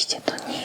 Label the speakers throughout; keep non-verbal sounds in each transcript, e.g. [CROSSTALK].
Speaker 1: есть, это не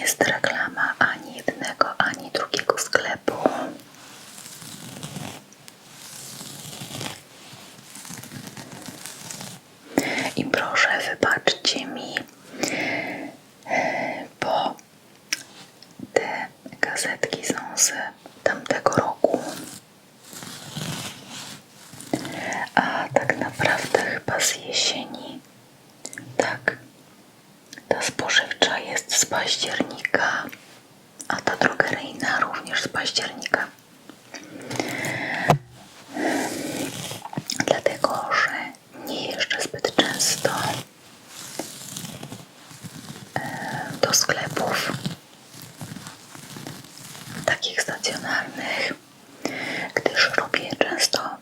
Speaker 1: stacjonarnych, gdyż robię często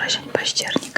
Speaker 1: уже день пастерника.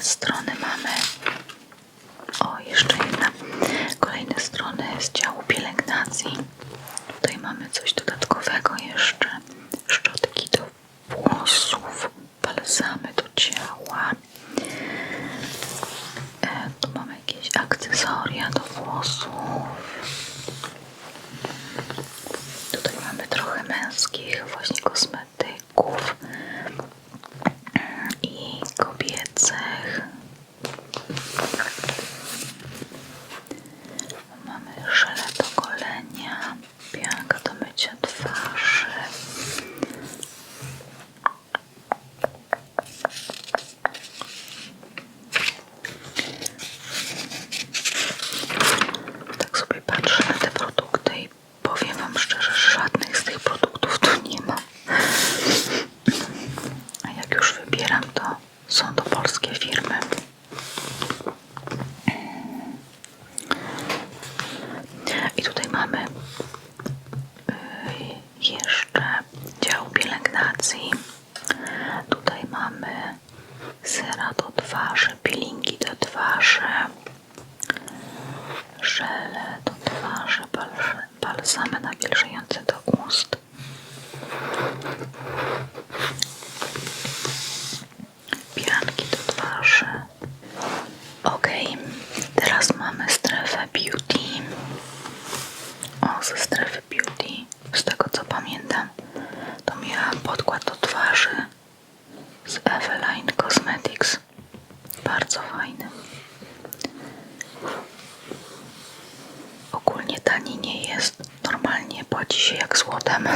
Speaker 1: настрой. Ogólnie tani nie jest. Normalnie płaci się jak złotem.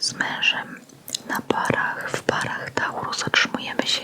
Speaker 1: z mężem na parach, w parach Taurus otrzymujemy się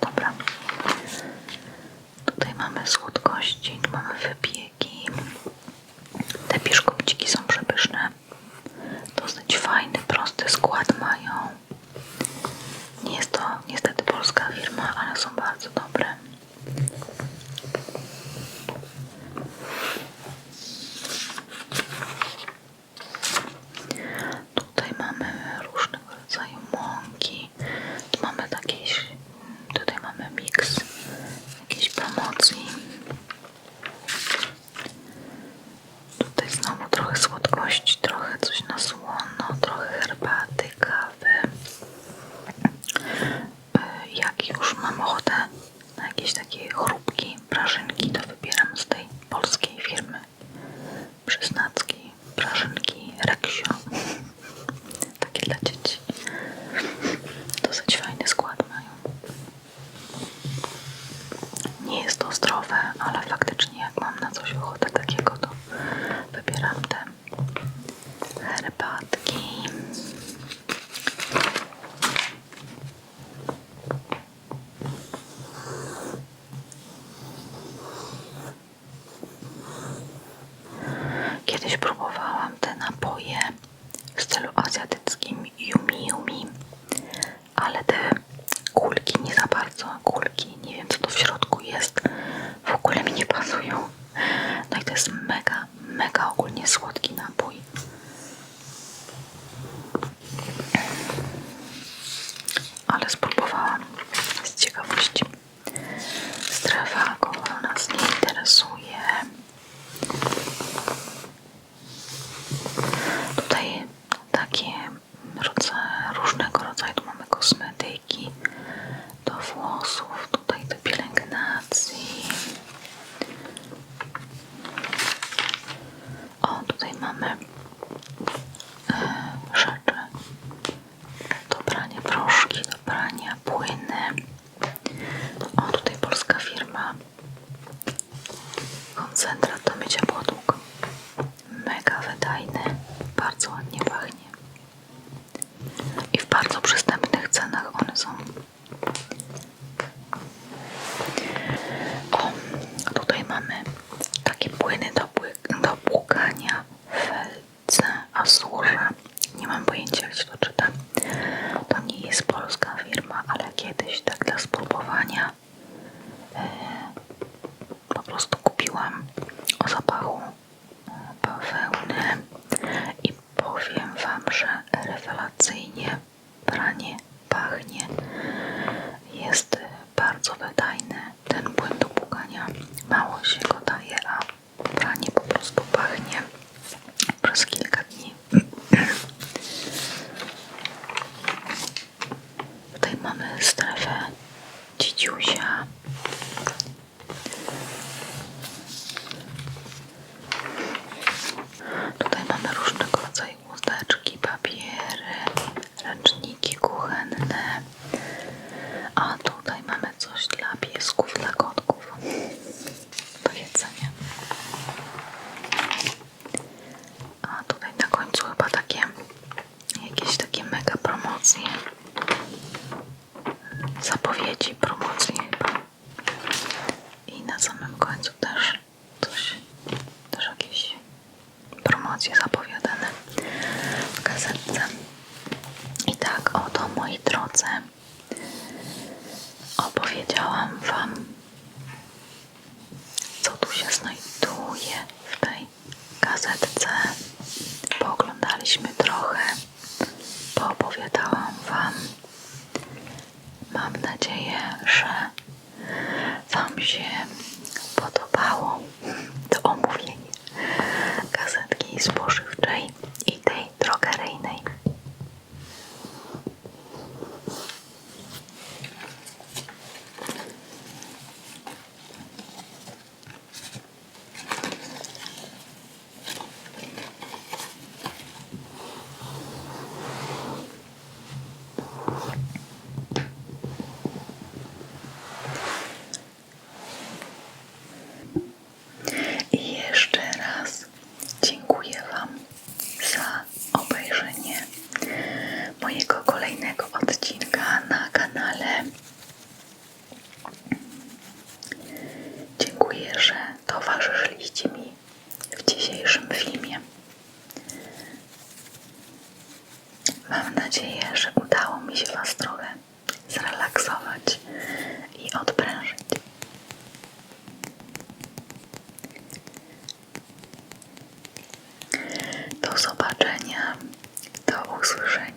Speaker 1: dobra. Tutaj mamy słodkości, mamy wypik. Reksio. [LAUGHS] Takie dla dzieci. Nie mam pojęcia, jak się to czyta. услышания.